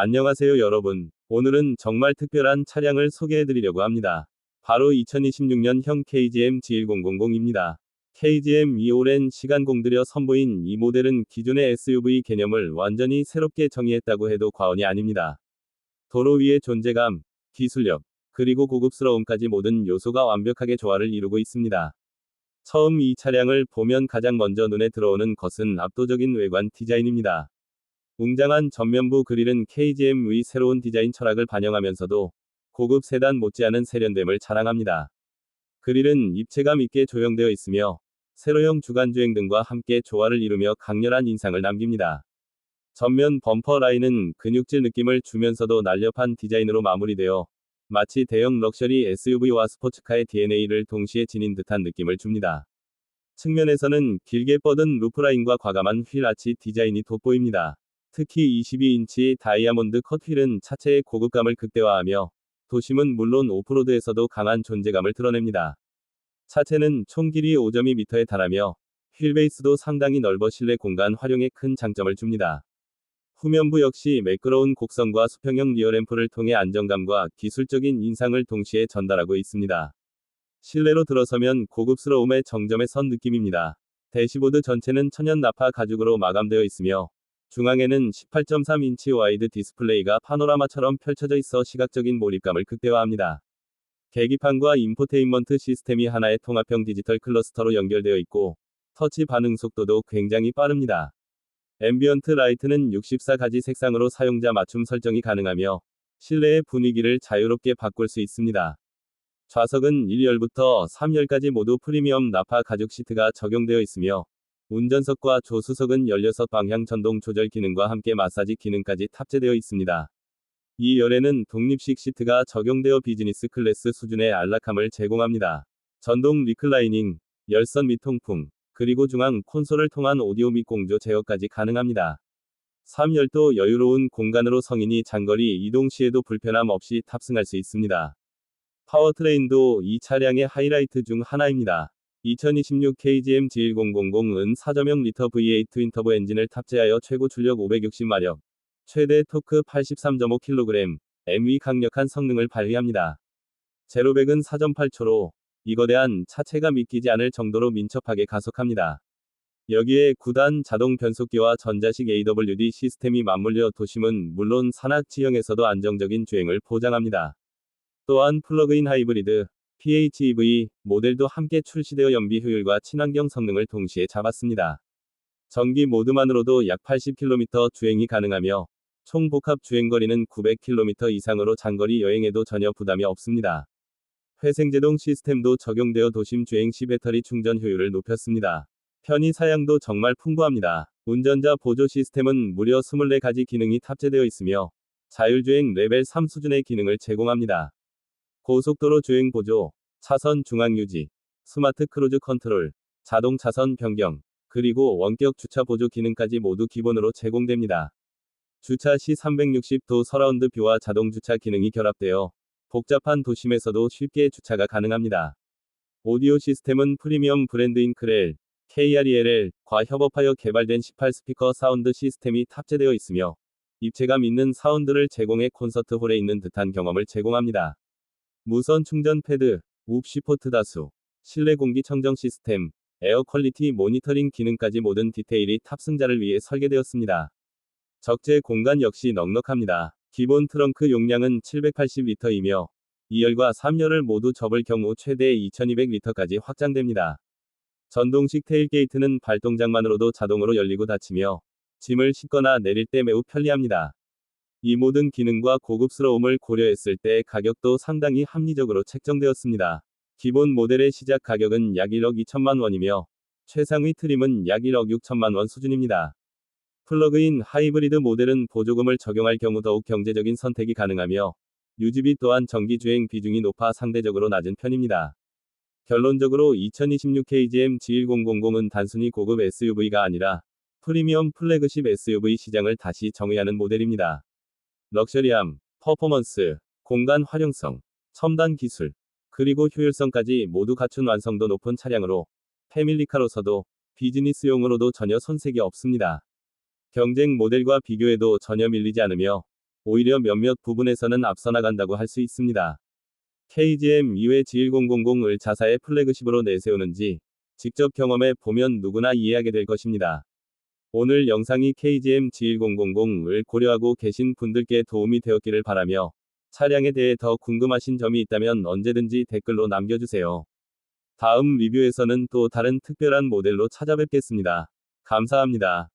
안녕하세요 여러분. 오늘은 정말 특별한 차량을 소개해드리려고 합니다. 바로 2026년형 KGM G1000입니다. KGM 이 오랜 시간 공들여 선보인 이 모델은 기존의 SUV 개념을 완전히 새롭게 정의했다고 해도 과언이 아닙니다. 도로 위의 존재감, 기술력, 그리고 고급스러움까지 모든 요소가 완벽하게 조화를 이루고 있습니다. 처음 이 차량을 보면 가장 먼저 눈에 들어오는 것은 압도적인 외관 디자인입니다. 웅장한 전면부 그릴은 KGM의 새로운 디자인 철학을 반영하면서도 고급 세단 못지않은 세련됨을 자랑합니다. 그릴은 입체감 있게 조형되어 있으며 세로형 주간주행 등과 함께 조화를 이루며 강렬한 인상을 남깁니다. 전면 범퍼 라인은 근육질 느낌을 주면서도 날렵한 디자인으로 마무리되어 마치 대형 럭셔리 SUV와 스포츠카의 DNA를 동시에 지닌 듯한 느낌을 줍니다. 측면에서는 길게 뻗은 루프라인과 과감한 휠 아치 디자인이 돋보입니다. 특히 22인치 다이아몬드 컷 휠은 차체의 고급감을 극대화하며 도심은 물론 오프로드에서도 강한 존재감을 드러냅니다. 차체는 총 길이 5.2m에 달하며 휠 베이스도 상당히 넓어 실내 공간 활용에 큰 장점을 줍니다. 후면부 역시 매끄러운 곡선과 수평형 리어램프를 통해 안정감과 기술적인 인상을 동시에 전달하고 있습니다. 실내로 들어서면 고급스러움의 정점에 선 느낌입니다. 대시보드 전체는 천연 나파 가죽으로 마감되어 있으며 중앙에는 18.3인치 와이드 디스플레이가 파노라마처럼 펼쳐져 있어 시각적인 몰입감을 극대화합니다. 계기판과 인포테인먼트 시스템이 하나의 통합형 디지털 클러스터로 연결되어 있고 터치 반응 속도도 굉장히 빠릅니다. 앰비언트 라이트는 64가지 색상으로 사용자 맞춤 설정이 가능하며 실내의 분위기를 자유롭게 바꿀 수 있습니다. 좌석은 1열부터 3열까지 모두 프리미엄 나파 가죽 시트가 적용되어 있으며 운전석과 조수석은 16방향 전동 조절 기능과 함께 마사지 기능까지 탑재되어 있습니다. 이 열에는 독립식 시트가 적용되어 비즈니스 클래스 수준의 안락함을 제공합니다. 전동 리클라이닝, 열선 및 통풍, 그리고 중앙 콘솔을 통한 오디오 및 공조 제어까지 가능합니다. 3열도 여유로운 공간으로 성인이 장거리 이동 시에도 불편함 없이 탑승할 수 있습니다. 파워트레인도 이 차량의 하이라이트 중 하나입니다. 2026 KGM G1000은 4.0 리터 V8 트윈터보 엔진을 탑재하여 최고 출력 560마력, 최대 토크 83.5kg, MV 강력한 성능을 발휘합니다. 제로백은 4.8초로 이 거대한 차체가 믿기지 않을 정도로 민첩하게 가속합니다. 여기에 9단 자동 변속기와 전자식 AWD 시스템이 맞물려 도심은 물론 산악 지형에서도 안정적인 주행을 보장합니다. 또한 플러그인 하이브리드, PHEV 모델도 함께 출시되어 연비 효율과 친환경 성능을 동시에 잡았습니다. 전기 모드만으로도 약 80km 주행이 가능하며 총 복합 주행거리는 900km 이상으로 장거리 여행에도 전혀 부담이 없습니다. 회생제동 시스템도 적용되어 도심 주행 시 배터리 충전 효율을 높였습니다. 편의 사양도 정말 풍부합니다. 운전자 보조 시스템은 무려 24가지 기능이 탑재되어 있으며 자율주행 레벨 3 수준의 기능을 제공합니다. 고속도로 주행 보조, 차선 중앙 유지, 스마트 크루즈 컨트롤, 자동 차선 변경, 그리고 원격 주차 보조 기능까지 모두 기본으로 제공됩니다. 주차 시 360도 서라운드 뷰와 자동 주차 기능이 결합되어 복잡한 도심에서도 쉽게 주차가 가능합니다. 오디오 시스템은 프리미엄 브랜드인 크렐, KREL과 협업하여 개발된 18스피커 사운드 시스템이 탑재되어 있으며 입체감 있는 사운드를 제공해 콘서트 홀에 있는 듯한 경험을 제공합니다. 무선 충전 패드, 웁시 포트 다수, 실내 공기 청정 시스템, 에어 퀄리티 모니터링 기능까지 모든 디테일이 탑승자를 위해 설계되었습니다. 적재 공간 역시 넉넉합니다. 기본 트렁크 용량은 780리터이며 2열과 3열을 모두 접을 경우 최대 2200리터까지 확장됩니다. 전동식 테일게이트는 발동장만으로도 자동으로 열리고 닫히며 짐을 싣거나 내릴 때 매우 편리합니다. 이 모든 기능과 고급스러움을 고려했을 때 가격도 상당히 합리적으로 책정되었습니다. 기본 모델의 시작 가격은 약 1억 2천만 원이며 최상위 트림은 약 1억 6천만 원 수준입니다. 플러그인 하이브리드 모델은 보조금을 적용할 경우 더욱 경제적인 선택이 가능하며 유지비 또한 전기 주행 비중이 높아 상대적으로 낮은 편입니다. 결론적으로 2026 KGM G1000은 단순히 고급 SUV가 아니라 프리미엄 플래그십 SUV 시장을 다시 정의하는 모델입니다. 럭셔리함, 퍼포먼스, 공간 활용성, 첨단 기술, 그리고 효율성까지 모두 갖춘 완성도 높은 차량으로 패밀리카로서도 비즈니스용으로도 전혀 손색이 없습니다. 경쟁 모델과 비교해도 전혀 밀리지 않으며 오히려 몇몇 부분에서는 앞서 나간다고 할 수 있습니다. KGM 이외 G1000을 자사의 플래그십으로 내세우는지 직접 경험해 보면 누구나 이해하게 될 것입니다. 오늘 영상이 KGM G1000을 고려하고 계신 분들께 도움이 되었기를 바라며 차량에 대해 더 궁금하신 점이 있다면 언제든지 댓글로 남겨주세요. 다음 리뷰에서는 또 다른 특별한 모델로 찾아뵙겠습니다. 감사합니다.